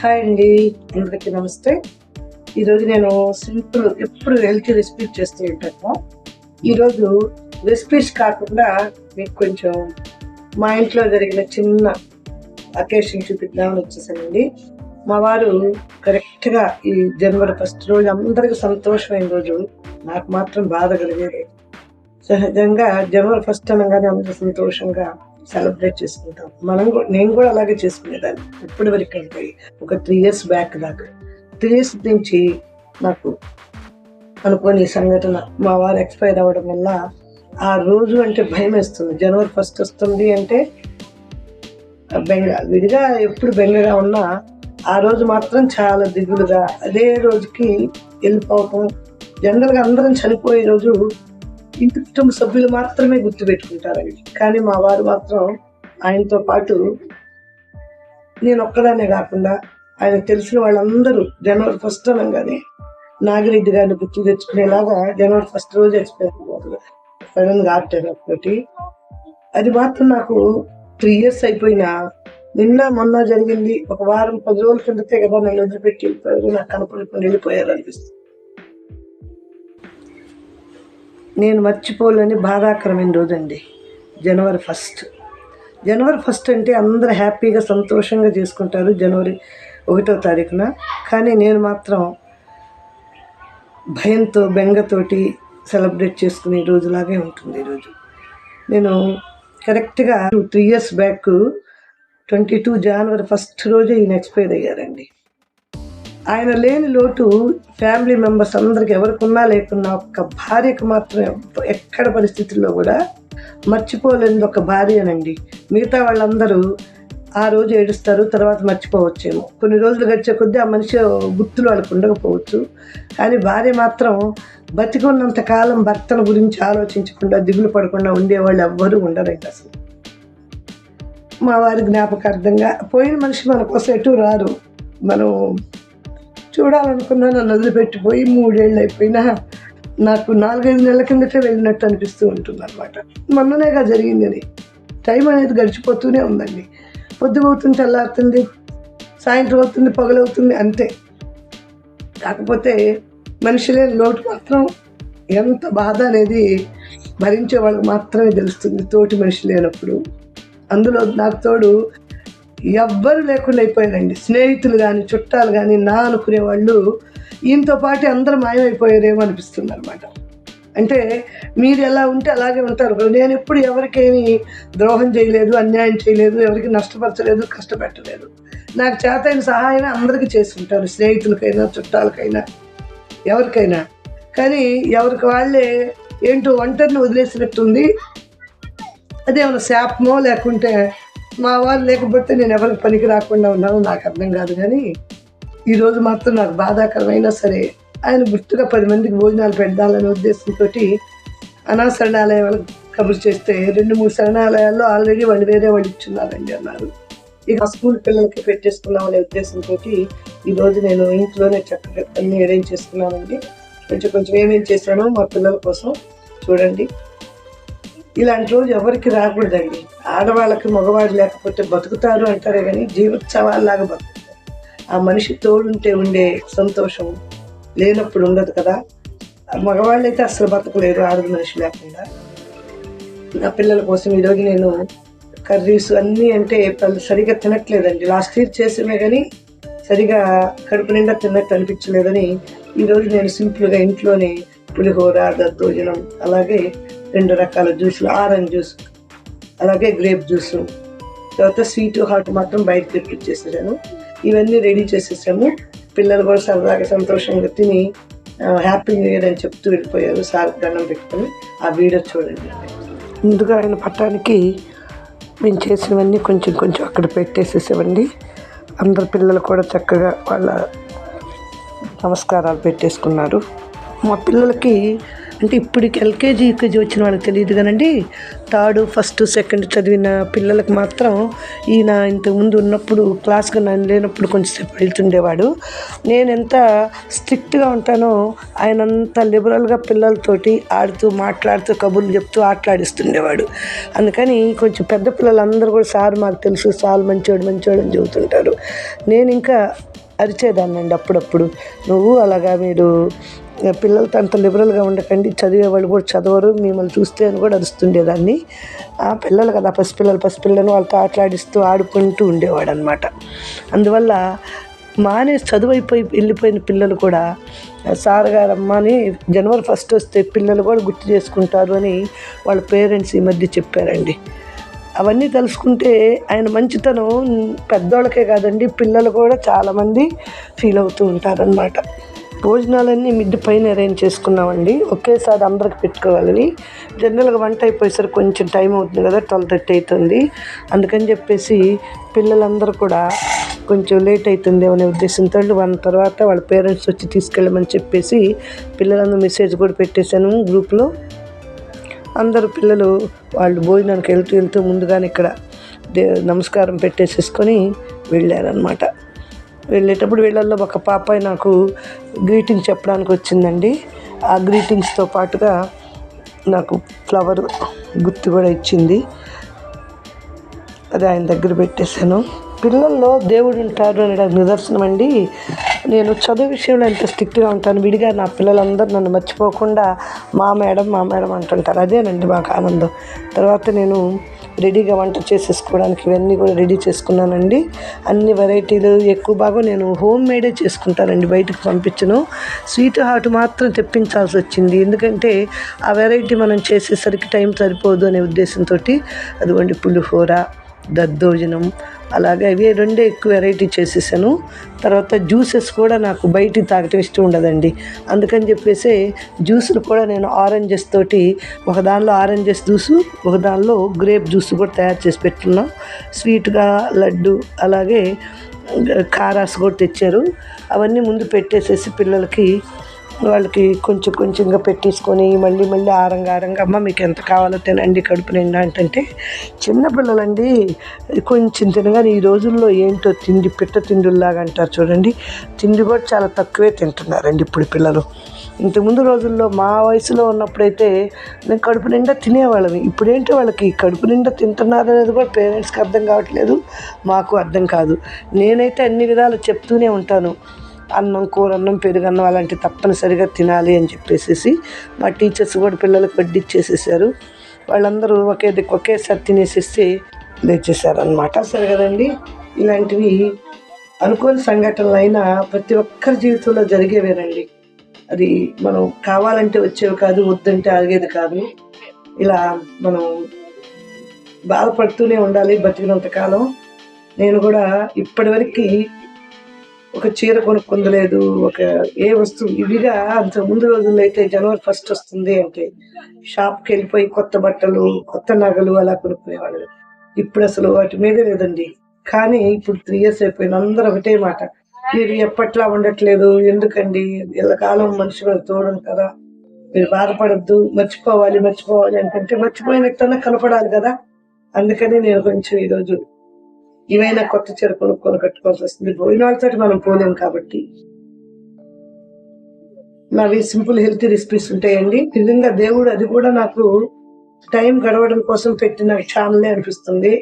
Hi అండి. అందరికీ నమస్తే. ఈరోజు నేను సింపుల్ ఎప్పుడు హెల్తీ రెసిపీస్ చేస్తూ ఉంటాను. ఈరోజు రెసిపీస్ కాకుండా మీకు కొంచెం మా ఇంట్లో జరిగిన చిన్న అకేషన్ చూపిద్దామని వచ్చేసానండి. మా వారు కరెక్ట్గా ఈ జనవరి ఫస్ట్ రోజు అందరికీ సంతోషమైన రోజు. నాకు మాత్రం బాధ కలిగేది. సహజంగా జనవరి ఫస్ట్ అనగానే అందరూ సంతోషంగా సెలబ్రేట్ చేసుకుంటాం. మనం కూడా నేను కూడా అలాగే చేసుకునేదాన్ని. ఇప్పటి వరకు అంటే ఒక త్రీ ఇయర్స్ బ్యాక్ దాకా. త్రీ ఇయర్స్ నుంచి నాకు అనుకోని సంఘటన మా వారు ఎక్స్పైర్ అవ్వడం వల్ల ఆ రోజు అంటే భయం వేస్తుంది. జనవరి ఫస్ట్ వస్తుంది అంటే బెంగ విడిగా ఎప్పుడు బెంగగా ఉన్నా ఆ రోజు మాత్రం చాలా దిగులుగా అదే రోజుకి వెళ్ళిపోవటం జనరల్గా అందరం చనిపోయే రోజు ఇంటి కుటుంబ సభ్యులు మాత్రమే గుర్తుపెట్టుకుంటారండి. కానీ మా వారు మాత్రం ఆయనతో పాటు నేను ఒక్కదానే కాకుండా ఆయన తెలిసిన వాళ్ళందరూ జనవరి ఫస్ట్ అనగానే నాగిరెడ్డి గారిని గుర్తు తెచ్చుకునేలాగా జనవరి ఫస్ట్ రోజు ఎక్స్పైర్ సడన్గా అది మాత్రం నాకు త్రీ ఇయర్స్ అయిపోయినా నిన్న మొన్న జరిగింది. ఒక వారం పది రోజుల కిందతే కదా నన్ను వదిలిపెట్టి నాకు కనపడకుండా వెళ్ళిపోయారు అనిపిస్తుంది నేను మర్చిపోలేని బాధాకరమైన రోజండి. జనవరి ఫస్ట్. జనవరి ఫస్ట్ అంటే అందరూ హ్యాపీగా సంతోషంగా చేసుకుంటారు జనవరి ఒకటో తారీఖున. కానీ నేను మాత్రం భయంతో బెంగతోటి సెలబ్రేట్ చేసుకునే రోజులాగే ఉంటుంది ఈరోజు నేను కరెక్ట్గా three years back twenty two జనవరి ఫస్ట్ రోజే ఈయన ఎక్స్పైర్ అయ్యారండి. ఆయన లేని లోటు ఫ్యామిలీ మెంబర్స్ అందరికి ఎవరికున్నా లేకున్నా ఒక్క భార్యకు మాత్రం ఎక్కడ పరిస్థితుల్లో కూడా మర్చిపోలేనిది ఒక భార్యనండి. మిగతా వాళ్ళందరూ ఆ రోజు ఏడుస్తారు తర్వాత మర్చిపోవచ్చేమో. కొన్ని రోజులు గడిచే కొద్దీ ఆ మనిషి గుర్తులు వాళ్ళకు ఉండకపోవచ్చు. కానీ భార్య మాత్రం బతికున్నంత కాలం భర్తల గురించి ఆలోచించకుండా దిగులు పడకుండా ఉండేవాళ్ళు ఎవ్వరూ ఉండరండి అసలు. మా వారి జ్ఞాపకార్థంగా పోయిన మనిషి మన కోసం ఎటు రారు. మనం చూడాలనుకున్నా నన్ను వదిలిపెట్టిపోయి మూడేళ్ళు అయిపోయినా నాకు నాలుగైదు నెలల కిందటే వెళ్ళినట్టు అనిపిస్తూ ఉంటుంది అనమాట మొన్ననేగా జరిగింది అది. టైం అనేది గడిచిపోతూనే ఉందండి. పొద్దుపోతుంది తెల్లారుతుంది సాయంత్రం అవుతుంది పగలవుతుంది అంతే. కాకపోతే మనిషిలే లోటు మాత్రం ఎంత బాధ అనేది భరించే వాళ్ళకి మాత్రమే తెలుస్తుంది. తోటి మనిషి లేనప్పుడు. అందులో నాకు తోడు ఎవ్వరు లేకుండా అయిపోయారండి. స్నేహితులు కానీ చుట్టాలు కానీ నా అనుకునే వాళ్ళు ఈయనతో పాటు అందరూ మాయమైపోయారేమో అనిపిస్తుంది అనమాట అంటే మీరు ఎలా ఉంటే అలాగే ఉంటారు. నేను ఎప్పుడు ఎవరికేమి ద్రోహం చేయలేదు అన్యాయం చేయలేదు ఎవరికి నష్టపరచలేదు కష్టపెట్టలేదు. నాకు చేతైన సహాయం అందరికీ చేస్తుంటారు స్నేహితులకైనా చుట్టాలకైనా ఎవరికైనా. కానీ ఎవరికి వాళ్ళే ఏంటో ఒంటరిని వదిలేసినట్టుంది. అదేమైనా శాపమో లేకుంటే మా వారు లేకపోతే నేను ఎవరికి పనికి రాకుండా ఉన్నానో నాకు అర్థం కాదు కానీ ఈరోజు మాత్రం నాకు బాధాకరమైనా సరే ఆయన గుర్తుగా పది మందికి భోజనాలు పెడదాలనే ఉద్దేశంతో అనాశరణాలయాలు కబురు చేస్తే రెండు మూడు శరణాలయాల్లో ఆల్రెడీ వాళ్ళు వేరే వాళ్ళు ఇచ్చున్నారండి అన్నారు. ఇక స్కూల్ పిల్లలకి పెట్టేసుకున్నాం అనే ఉద్దేశంతో ఈరోజు నేను ఇంట్లోనే చక్కగా అన్ని అరేంజ్ చేసుకున్నానండి. కొంచెం కొంచెం ఏమేం చేశానో మా పిల్లల కోసం చూడండి. ఇలాంటి రోజు ఎవరికి రాకూడదండి. ఆడవాళ్ళకి మగవాడు లేకపోతే బతుకుతారు అంటారే కానీ జీవోత్సవాల్లాగా బతుకుతారు. ఆ మనిషి తోడుంటే ఉండే సంతోషం లేనప్పుడు ఉండదు కదా. ఆ మగవాళ్ళు అయితే అసలు బతకలేరు ఆడది మనిషి లేకుండా. నా పిల్లల కోసం ఈరోజు నేను కర్రీస్ అన్నీ అంటే సరిగా తినట్లేదండి. లాస్ట్ ఇయర్ చేసినా కానీ సరిగా కడుపు నిండా తిన్నట్టు అనిపించలేదని ఈరోజు నేను సింపుల్గా ఇంట్లోనే పులిహోర దద్దోజనం అలాగే రెండు రకాల జ్యూసులు ఆరెంజ్ జ్యూస్ అలాగే గ్రేప్ జ్యూస్. తర్వాత స్వీట్ హాట్ మాత్రం బయట తెప్పించేసాను ఇవన్నీ రెడీ చేసేసాము. పిల్లలు కూడా సరదాగా సంతోషంగా తిని హ్యాపీ న్యూ ఇయర్ అని చెప్తూ వెళ్ళిపోయారు. సార్ దండం పెట్టుకొని ఆ వీడియో చూడండి. ముందుగా ఆయన పట్టానికి మేము చేసినవన్నీ కొంచెం కొంచెం అక్కడ పెట్టేసేసేవండి. అందరు పిల్లలు కూడా చక్కగా వాళ్ళ నమస్కారాలు పెట్టేసుకున్నారు. మా పిల్లలకి అంటే ఇప్పటికి ఎల్కేజీ యూకేజీ వచ్చిన వాళ్ళకి తెలియదు కానండి. థర్డ్ ఫస్ట్ సెకండ్ చదివిన పిల్లలకు మాత్రం ఈయన ఇంతకుముందు ఉన్నప్పుడు క్లాస్గా నేను లేనప్పుడు కొంచెంసేపు వెళ్తుండేవాడు. నేను ఎంత స్ట్రిక్ట్గా ఉంటానో ఆయన అంత లిబరల్గా పిల్లలతోటి ఆడుతూ మాట్లాడుతూ కబుర్లు చెప్తూ ఆటలాడిస్తుండేవాడు. అందుకని కొంచెం పెద్ద పిల్లలందరూ కూడా సార్ మాకు తెలుసు సార్ మంచోడు మంచోడు అని చెబుతుంటారు. నేను ఇంకా అరిచేదాన్నండి అప్పుడప్పుడు. నువ్వు అలాగా మీరు పిల్లలతో అంత లిబరల్గా ఉండకండి. చదివే వాళ్ళు కూడా చదవరు. మిమ్మల్ని చూస్తే అని కూడా అరుస్తుండేదాన్ని. ఆ పిల్లలు కదా పసిపిల్లలు పసిపిల్లలను వాళ్ళతో ఆటలాడిస్తూ ఆడుకుంటూ ఉండేవాడు అనమాట అందువల్ల మానేసి చదువు అయిపోయి వెళ్ళిపోయిన పిల్లలు కూడా సార్ గారు జనవరి ఫస్ట్ వస్తే పిల్లలు కూడా గుర్తు చేసుకుంటారు అని వాళ్ళ పేరెంట్స్ ఈ మధ్య చెప్పారండి. అవన్నీ తెలుసుకుంటే ఆయన మంచితనం పెద్దోళ్ళకే కాదండి. పిల్లలు కూడా చాలామంది ఫీల్ అవుతూ ఉంటారనమాట భోజనాలన్నీ మిద్ది పైన అరేంజ్ చేసుకున్నామండి. ఒకేసారి అందరికి పెట్టుకోవాలని జనరల్గా వంట అయిపోయేసరికి కొంచెం టైం అవుతుంది కదా ట్వెల్వ్ థర్టీ అవుతుంది. అందుకని చెప్పేసి పిల్లలందరూ కూడా కొంచెం లేట్ అవుతుంది అనే ఉద్దేశంతో వన్ తర్వాత వాళ్ళ పేరెంట్స్ వచ్చి తీసుకెళ్ళమని చెప్పేసి పిల్లలందరూ మెసేజ్ కూడా పెట్టేశాను గ్రూప్లో అందరు పిల్లలు వాళ్ళు భోజనానికి వెళ్తూ వెళ్తూ ముందుగానే ఇక్కడ దే నమస్కారం పెట్టేసేసుకొని వెళ్ళారనమాట వెళ్ళేటప్పుడు వీళ్ళల్లో ఒక పాపాయి నాకు గ్రీటింగ్ చెప్పడానికి వచ్చిందండి. ఆ గ్రీటింగ్స్తో పాటుగా నాకు ఫ్లవర్ గుర్తు కూడా ఇచ్చింది. అది ఆయన దగ్గర పెట్టేశాను. పిల్లల్లో దేవుడు ఉంటారు అనే నిదర్శనం అండి నేను చదువు విషయంలో ఎంత స్ట్రిక్ట్గా ఉంటాను విడిగా నా పిల్లలందరూ నన్ను మర్చిపోకుండా మా మేడం మా మేడం అంటుంటారు. అదేనండి మాకు ఆనందం. తర్వాత నేను రెడీగా వంట చేసేసుకోవడానికి ఇవన్నీ కూడా రెడీ చేసుకున్నానండి. అన్ని వెరైటీలు ఎక్కువ బాగా నేను హోమ్ మేడే చేసుకుంటానండి. బయటకు పంపించను. స్వీట్ హాట్ మాత్రం తెప్పించాల్సి వచ్చింది. ఎందుకంటే ఆ వెరైటీ మనం చేసేసరికి టైం సరిపోదు అనే ఉద్దేశంతో అదిగోండి పులిహోర దద్దోజనం. అలాగే అవి రెండే ఎక్కువ వెరైటీ చేసేసాను. తర్వాత జ్యూసెస్ కూడా నాకు బయట తాగటం ఇష్టం ఉండదండి. అందుకని చెప్పేసి జ్యూసులు కూడా నేను ఆరెంజెస్ తోటి ఒక దానిలో ఆరెంజెస్ జ్యూసు ఒక దానిలో గ్రేప్ జ్యూస్ కూడా తయారు చేసి పెట్టున్నాం. స్వీట్గా లడ్డు అలాగే కారాస్ కూడా తెచ్చారు. అవన్నీ ముందు పెట్టేసేసి పిల్లలకి వాళ్ళకి కొంచెం కొంచెంగా పెట్టేసుకొని మళ్ళీ మళ్ళీ ఆరంగా ఆరంగా అమ్మ మీకు ఎంత కావాలో తినండి కడుపు నిండా అంటే చిన్నపిల్లలండి కొంచెం తినగానే ఈ రోజుల్లో ఏంటో తిండి పిట్ట తిండుల్లాగా అంటారు చూడండి. తిండి కూడా చాలా తక్కువే తింటున్నారండి ఇప్పుడు పిల్లలు. ఇంతకుముందు రోజుల్లో మా వయసులో ఉన్నప్పుడైతే నేను కడుపు నిండా తినేవాళ్ళని. ఇప్పుడేంటి వాళ్ళకి కడుపు నిండా తింటున్నారు అనేది కూడా పేరెంట్స్కి అర్థం కావట్లేదు మాకు అర్థం కాదు. నేనైతే అన్ని విధాలు చెప్తూనే ఉంటాను. అన్నం కూర అన్నం పెరుగన్నం అలాంటివి తప్పనిసరిగా తినాలి అని చెప్పేసి మా టీచర్స్ కూడా పిల్లలకు వడ్డిచ్చేసేసారు. వాళ్ళందరూ ఒకే ఒకేసారి తినేసేసి లేచేసారనమాట సరే కదండి ఇలాంటివి అనుకోని సంఘటనలు అయినా ప్రతి ఒక్కరి జీవితంలో జరిగేవేనండి. అది మనం కావాలంటే వచ్చేవి కాదు వద్దంటే ఆగేది కాదు. ఇలా మనం బాధపడుతూనే ఉండాలి బతికినంతకాలం నేను కూడా ఇప్పటివరకు ఒక చీర కొనుక్కుందలేదు ఒక ఏ వస్తువు ఇవిగా అంత ముందు రోజుల్లో అయితే జనవరి ఫస్ట్ వస్తుంది అంటే షాప్కి వెళ్ళిపోయి కొత్త బట్టలు కొత్త నగలు అలా కొనుక్కునేవాళ్ళు. ఇప్పుడు అసలు వాటి మీదే లేదండి. కానీ ఇప్పుడు త్రీ ఇయర్స్ అయిపోయింది అందరూ ఒకటే మాట. మీరు ఎప్పట్లా ఉండట్లేదు ఎందుకండి? కాలం మనిషి మీద తోడను కదా. మీరు బాధపడద్దు మర్చిపోవాలి మర్చిపోవాలి అంటే మర్చిపోయిన కనపడాలి కదా. అందుకని నేను కొంచెం ఈరోజు ఏమైనా కొత్త చీర కొనుక్కొని కట్టుకోవాల్సి వస్తుంది. పోయిన వాళ్ళతో మనం పోలేం కాబట్టి. నావి సింపుల్ హెల్తీ రెసిపీస్ ఉంటాయండి. నిజంగా దేవుడు అది కూడా నాకు టైం గడవడం కోసం పెట్టిన ఛానలే అనిపిస్తుంది.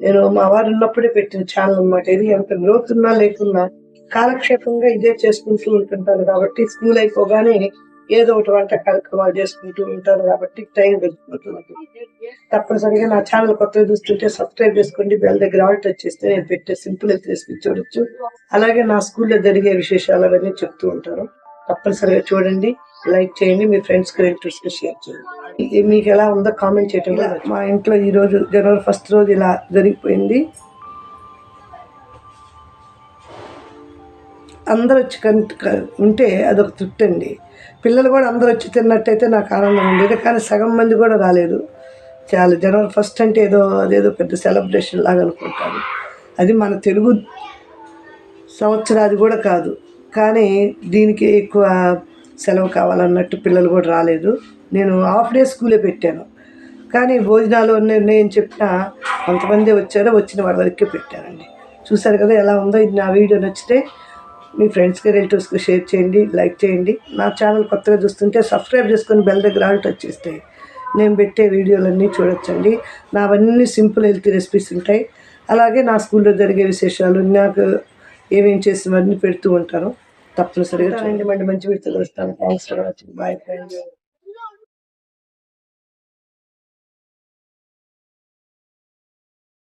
నేను మా వారు ఉన్నప్పుడే పెట్టిన ఛానల్ అన్నమాట. ఇది ఎంత గ్రోత్ ఉన్నా లేకున్నా కాలక్షేపంగా ఇదే చేసుకుంటూ ఉంటుంటాను కాబట్టి స్కూల్ అయిపోగానే ఏదో ఒకటి వంట కార్యక్రమాలు చేసుకుంటూ ఉంటాను కాబట్టి టైం గడిచిపోతుంది తప్పనిసరిగా నా ఛానల్ కొత్తగా చూస్తుంటే సబ్స్క్రైబ్ చేసుకోండి బెల్ దగ్గర ఆల్ టచ్ చేస్తే నేను పెట్టే సింపుల్ రెసిపీ చూడొచ్చు. అలాగే నా స్కూల్లో జరిగే విశేషాలు అవన్నీ చెప్తూ ఉంటాను. తప్పనిసరిగా చూడండి లైక్ చేయండి మీ ఫ్రెండ్స్ రిలేటివ్స్కి షేర్ చేయండి. మీకు ఎలా ఉందో కామెంట్ చేయటం మా ఇంట్లో ఈ రోజు జనవరి ఫస్ట్ రోజు ఇలా జరిగిపోయింది. అందరూ వచ్చి ఉంటే అదొక తృప్తి అండి పిల్లలు కూడా అందరూ వచ్చి తిన్నట్టయితే నాకు ఆనందం ఉండేది. కానీ సగం మంది కూడా రాలేదు. చాలా జనవరి ఫస్ట్ అంటే ఏదో అదేదో పెద్ద సెలబ్రేషన్ లాగా అనుకుంటారు. అది మన తెలుగు సంవత్సరాది కూడా కాదు. కానీ దీనికి ఎక్కువ సెలవు కావాలన్నట్టు పిల్లలు కూడా రాలేదు. నేను హాఫ్ డే స్కూలే పెట్టాను. కానీ భోజనాలు ఉన్నాయి నేను చెప్పిన కొంతమంది వచ్చారో వచ్చిన వాళ్ళ వరకే పెట్టానండి. చూసారు కదా ఎలా ఉందో ఇది నా వీడియో నచ్చితే మీ ఫ్రెండ్స్కి రిలేటివ్స్కి షేర్ చేయండి లైక్ చేయండి. నా ఛానల్ కొత్తగా చూస్తుంటే సబ్స్క్రైబ్ చేసుకొని బెల్ దగ్గర ఆల్ టచ్ చేస్తే నేను పెట్టే వీడియోలన్నీ చూడొచ్చండి. నావన్నీ సింపుల్ హెల్తీ రెసిపీస్ ఉంటాయి. అలాగే నా స్కూల్లో జరిగే విశేషాలు నాకు ఏమేం చేసినవన్నీ పెడుతూ ఉంటాను. తప్పనిసరిగా చూడండి మంచి మంచి వీడియోలు వస్తాను thanks for watching bye friends